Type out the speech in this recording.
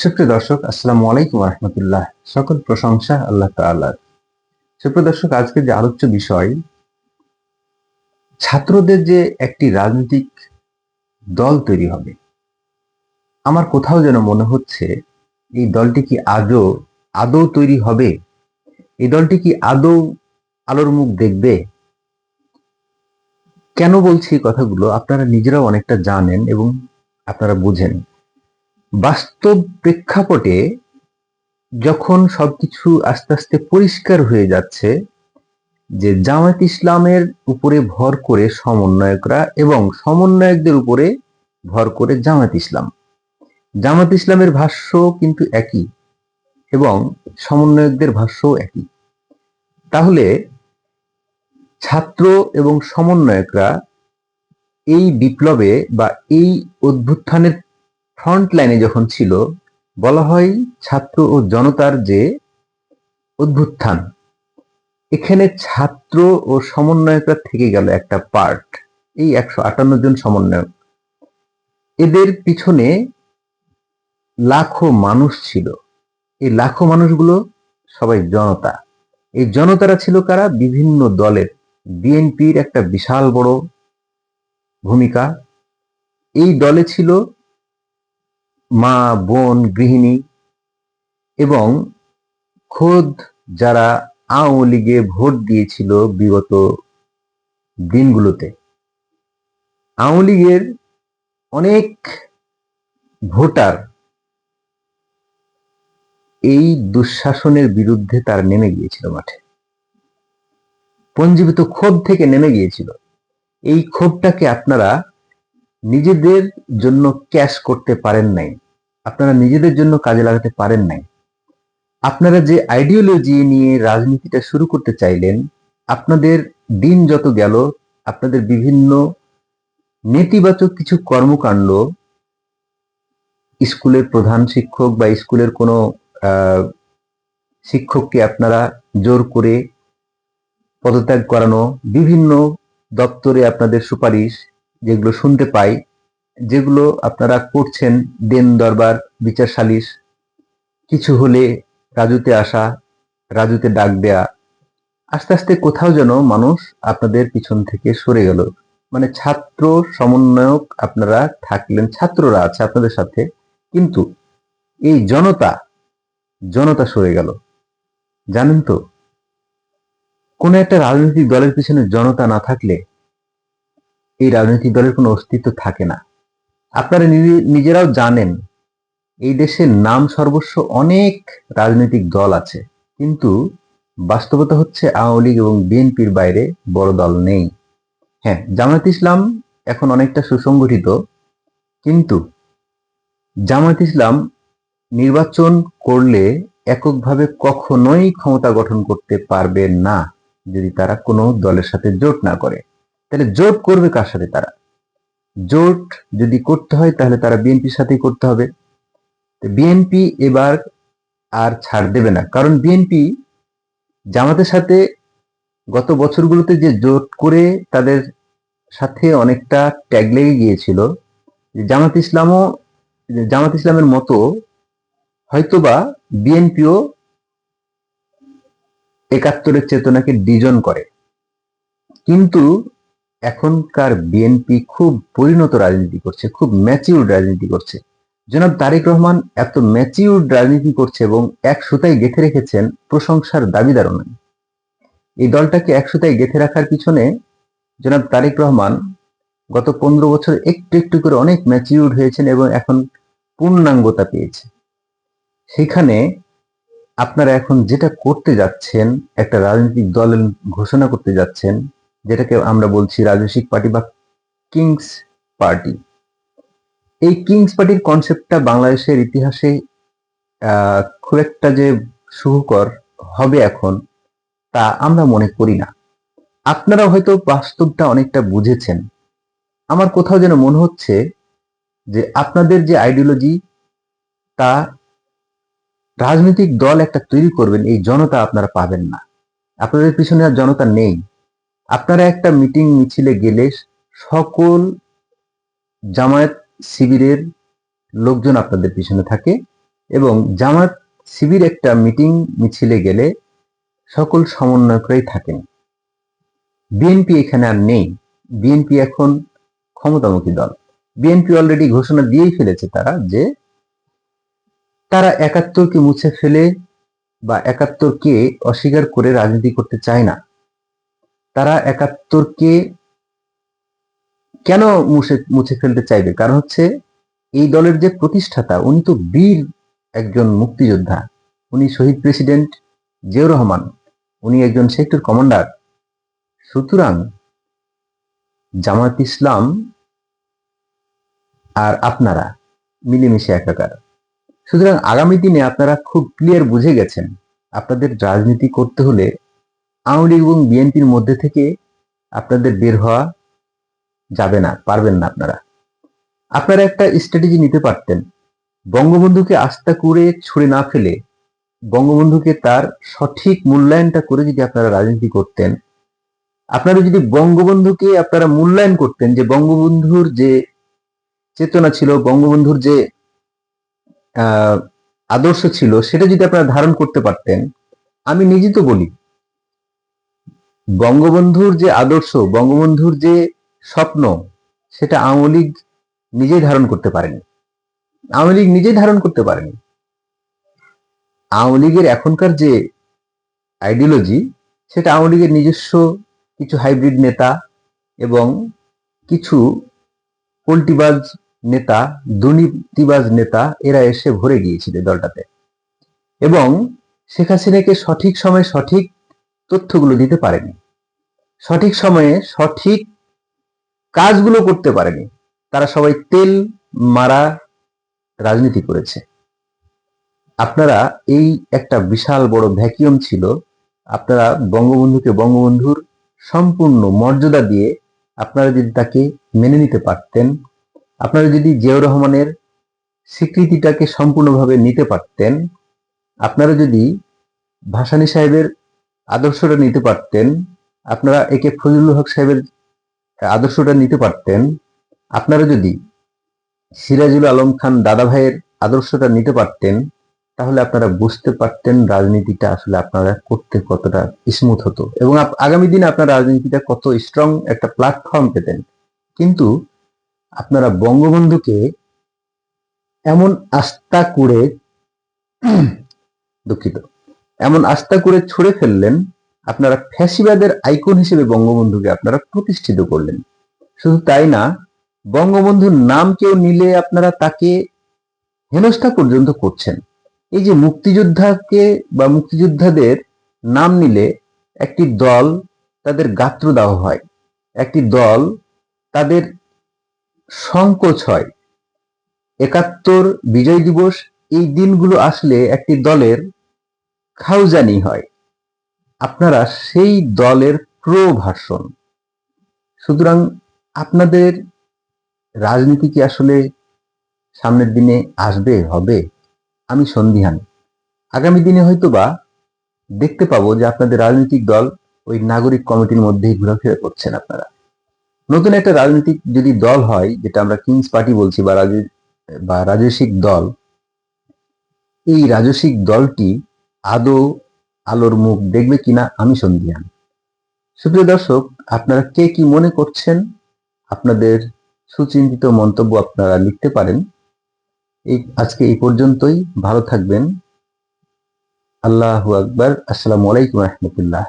সুপ্রিয় দর্শক, আসসালামু আলাইকুম রহমতুল্লাহ সকল প্রশংসা আল্লাহ তাআলার। সুপ্রিয় দর্শক আজকে যে আলোচ্য বিষয়, ছাত্রদের যে একটি রাজনৈতিক দল তৈরি হবে, আমার কোথাও যেন মনে হচ্ছে এই দলটি কি আজও, আদৌ তৈরি হবে? এই দলটি কি আদৌ আলোর মুখ দেখবে? কেন বলছি এই কথাগুলো? আপনারা নিজেরাও অনেকটা জানেন এবং আপনারা বুঝেন। বাস্তব প্রেক্ষাপটে যখন সবকিছু আস্তে আস্তে পরিষ্কার হয়ে যাচ্ছে, যে জামায়াত ইসলামের উপরে ভর করে সমন্বয়করা এবং সমন্বয়কদের উপরে ভর করে জামায়াত ইসলাম। জামাত ইসলামের ভাষ্য কিন্তু একই এবং সমন্বয়কদের ভাষ্যও একই। তাহলে ছাত্র এবং সমন্বয়করা এই বিপ্লবে বা এই অভ্যুত্থানের ফ্রন্ট লাইনে যখন ছিল, বলা হয় ছাত্র ও জনতার যে অভ্যুত্থান এখানে ছাত্র ও সমন্বয়করা থেকে গেল একটা পার্ট এই একশো আটান্ন জন সমন্বয়ক। এদের পিছনে লাখো মানুষ ছিল। এই লাখো মানুষগুলো সবাই জনতা। এই জনতারা ছিল কারা? বিভিন্ন দলের। বিএনপির একটা বিশাল বড় ভূমিকা। এই দলে ছিল মা, বোন, গৃহিণী এবং খোদ যারা আওয়ামী লীগে ভোট দিয়েছিল বিগত দিনগুলোতে। আওয়ামী লীগের অনেক ভোটার এই দুঃশাসনের বিরুদ্ধে তার নেমে গিয়েছিল মাঠে। পঞ্জীবিত ক্ষোভ থেকে নেমে গিয়েছিল। এই ক্ষোভটাকে আপনারা নিজেদের জন্য ক্যাশ করতে পারেন নাই। আপনারা নিজেদের জন্য কাজে লাগাতে পারেন নাই। আপনারা যে আইডিওলজি নিয়ে রাজনীতিটা শুরু করতে চাইলেন, আপনাদের দিন যত গেল, আপনাদের বিভিন্ন নেতিবাচক কিছু কর্মকাণ্ড, স্কুলের প্রধান শিক্ষক বা স্কুলের কোনো শিক্ষককে আপনারা জোর করে পদত্যাগ করানো, বিভিন্ন দপ্তরে আপনাদের সুপারিশ যেগুলো শুনতে পাই, যেগুলো আপনারা করছেন, দেন দরবার, বিচার সালিশ, কিছু হলে রাজুতে আসা, রাজুতে ডাক দেয়া, আস্তে আস্তে কোথাও যেন মানুষ আপনাদের পিছন থেকে সরে গেল। মানে ছাত্র সমন্বয়ক আপনারা থাকলেন, ছাত্ররা আছে আপনাদের সাথে, কিন্তু এই জনতা জনতা সরে গেল। জানেন তো? কোন একটা রাজনৈতিক দলের পিছনে জনতা না থাকলে এই রাজনৈতিক দলের কোনো অস্তিত্ব থাকে না। আপনারা নিজেরাও জানেন, এই দেশের নাম সর্বস্ব অনেক রাজনৈতিক দল আছে। কিন্তু বাস্তবতা হচ্ছে আওয়ামী লীগ এবং বিএনপির বাইরে বড় দল নেই। হ্যাঁ জামায়াত ইসলাম এখন অনেকটা সুসংগঠিত, কিন্তু জামায়াত ইসলাম নির্বাচন করলে এককভাবে কখনোই ক্ষমতা গঠন করতে পারবে না, যদি তারা কোনো দলের সাথে জোট না করে। তাহলে জোট করবে কার সাথে তারা? জোট যদি করতে হয়, তাহলে তারা বিএনপির সাথেই করতে হবে। বিএনপি এবার আর ছাড় দেবে না। কারণ বিএনপি জামাতের সাথে গত বছরগুলোতে যে জোট করে তাদের সাথে অনেকটা ট্যাগ লেগে গিয়েছিল জামাত ইসলামও জামাত ইসলামের মতো হয়তোবা বিএনপিও একাত্তরের চেতনাকে ডিজন করে। কিন্তু এখনকার বিএনপি খুব পরিণত রাজনীতি করছে, খুব ম্যাচিউর রাজনীতি করছে। জনাব তারেক রহমান এত ম্যাচিউর রাজনীতি করছে এবং এক সুতায় গেঁথে রেখেছেন প্রশংসার দাবিদারও নয় এই দলটাকে এক সুতায় গেঁথে রাখার পিছনে জনাব তারেক রহমান গত পনেরো বছর একটু একটু করে অনেক ম্যাচিউর হয়েছেন এবং এখন পূর্ণাঙ্গতা পেয়েছে। সেখানে আপনারা এখন যেটা করতে যাচ্ছেন, একটা রাজনৈতিক দল ঘোষণা করতে যাচ্ছেন যেটাকে আমরা বলছি রাজস্বিক পার্টি বা কিংস পার্টি। এই কিংস পার্টির কনসেপ্টটা বাংলাদেশের ইতিহাসে খুব একটা যে সুখকর হবে এখন, তা আমরা মনে করি না। আপনারা হয়তো বাস্তবটা অনেকটা বুঝেছেন। আমার কোথাও যেন মনে হচ্ছে যে আপনাদের যে আইডিওলজি তা রাজনৈতিক দল একটা তৈরি করবেন, এই জনতা আপনারা পাবেন না। আপনাদের পিছনে আর জনতা নেই। আপনারা একটা মিটিং মিছিলে গেলে সকল জামায়াত শিবিরের লোকজন আপনাদের পিছনে থাকে এবং জামাত শিবির একটা মিটিং মিছিলে গেলে সকল সমন্বয়করাই থাকেন। বিএনপি এখানে আর নেই। বিএনপি এখন ক্ষমতামুখী দল। বিএনপি অলরেডি ঘোষণা দিয়েই ফেলেছে তারা যে তারা একাত্তরকে মুছে ফেলে বা একাত্তরকে অস্বীকার করে রাজনীতি করতে চায় না। তারা একাত্তরকে কেন মুছে মুছে ফেলতে চাইবে? কারণ হচ্ছে এই দলের যে প্রতিষ্ঠাতা, উনি তো বীর একজন মুক্তিযোদ্ধা। উনি শহীদ প্রেসিডেন্ট জিয়াউর রহমান। উনি একজন সেক্টর কমান্ডার। সুতরাং জামাত ইসলাম আর আপনারা মিলেমিশে একাকার। সুতরাং আগামী দিনে আপনারা খুব ক্লিয়ার বুঝে গেছেন, আপনাদের রাজনীতি করতে হলে আওয়ামী লীগ এবং বিএনপির মধ্যে থেকে আপনাদের বের হওয়া যাবে না, পারবেন না আপনারা। আপনারা একটা স্ট্র্যাটেজি নিতে পারতেন। বঙ্গবন্ধুকে আস্থা করে ছুড়ে না ফেলে বঙ্গবন্ধুকে তার সঠিক মূল্যায়নটা করে যদি আপনারা রাজনীতি করতেন, আপনারা যদি বঙ্গবন্ধুকে আপনারা মূল্যায়ন করতেন যে বঙ্গবন্ধুর যে চেতনা ছিল, বঙ্গবন্ধুর যে আদর্শ ছিল, সেটা যদি আপনারা ধারণ করতে পারতেন, আমি নিজে তো বলি বঙ্গবন্ধুর যে আদর্শ, বঙ্গবন্ধুর যে স্বপ্ন, সেটা আওয়ামী লীগ নিজেই ধারণ করতে পারেনি। আওয়ামী লীগ নিজেই ধারণ করতে পারেনি। আওয়ামী লীগের এখনকার যে আইডিওলজি সেটা আওয়ামী লীগের নিজস্ব কিছু হাইব্রিড নেতা এবং কিছু পোল্টিবাজ নেতা, দুর্নীতিবাজ নেতা, এরা এসে ভরে গিয়েছিল দলটাতে। এবং শেখ হাসিনাকে সঠিক সময়ে সঠিক তথ্যগুলো দিতে পারেনি। সঠিক সময়ে সঠিক কাজগুলো করতে পারেনি। তারা সবাই তেল মারা রাজনীতি করেছে। আপনারা এই একটা বিশাল বড় ভ্যাকিউম ছিল। আপনারা বঙ্গবন্ধুকে বঙ্গবন্ধুর সম্পূর্ণ মর্যাদা দিয়ে আপনারা যদি তাকে মেনে নিতে পারতেন, আপনারা যদি জিয়াউর রহমানের স্বীকৃতিটাকে সম্পূর্ণভাবে নিতে পারতেন, আপনারা যদি ভাসানী সাহেবের আদর্শটা নিতে পারতেন, আপনারা একে ফজলুল হক সাহেবের আদর্শটা নিতে পারতেন, আপনারা যদি সিরাজুল আলম খান দাদা ভাইয়ের আদর্শটা নিতে পারতেন, তাহলে আপনারা বুঝতে পারতেন রাজনীতিটা আসলে আপনারা করতে কতটা স্মুথ হতো। এবং আগামী দিনে আপনার রাজনীতিটা কত স্ট্রং একটা প্ল্যাটফর্ম পেতেন। কিন্তু আপনারা বঙ্গবন্ধুকে এমন আস্থা করে দুঃখিত। এমন আস্থা করে ছুড়ে ফেললেন, আপনারা ফ্যাসিবাদের আইকন হিসেবে বঙ্গবন্ধুকে আপনারা প্রতিষ্ঠিত করলেন। শুধু তাই না, বঙ্গবন্ধুর নাম কেউ নিলে আপনারা তাকে হেনস্থা পর্যন্ত করছেন। এই যে মুক্তিযোদ্ধাকে বা মুক্তিযোদ্ধাদের নাম নিলে একটি দল তাদের গাত্র দেওয়া হয়, একটি দল তাদের সংকোচ হয়। একাত্তর বিজয় দিবস এই দিনগুলো আসলে একটি দলের খাউজানি হয়। আপনারা সেই দলের প্রো ভার্সন সুতরাং আপনাদের রাজনীতি কি আসলে সামনের দিনে আসবে, হবে? আমি সন্ধিহান আগামী দিনে হয়তো বা দেখতে পাবো যে আপনাদের রাজনৈতিক দল ওই নাগরিক কমিটির মধ্যেই ঘোরাফেরা করছেন আপনারা। নতুন একটা রাজনৈতিক যদি দল হয়, যেটা আমরা কিংস পার্টি বলছি বা রাজ- বা রাজস্বিক দল, এই রাজস্বিক দলটি আদৌ, আলোর মুখ দেখবে কিনা আমি সন্ধিয়ান সুপ্রিয় দর্শক, আপনারা কে কি মনে করছেন? আপনাদের সুচিন্তিত মন্তব্য আপনারা লিখতে পারেন। এই, আজকে এই পর্যন্তই। ভালো থাকবেন। আল্লাহ আকবার। আসসালামু আলাইকুম রহমতুল্লাহ।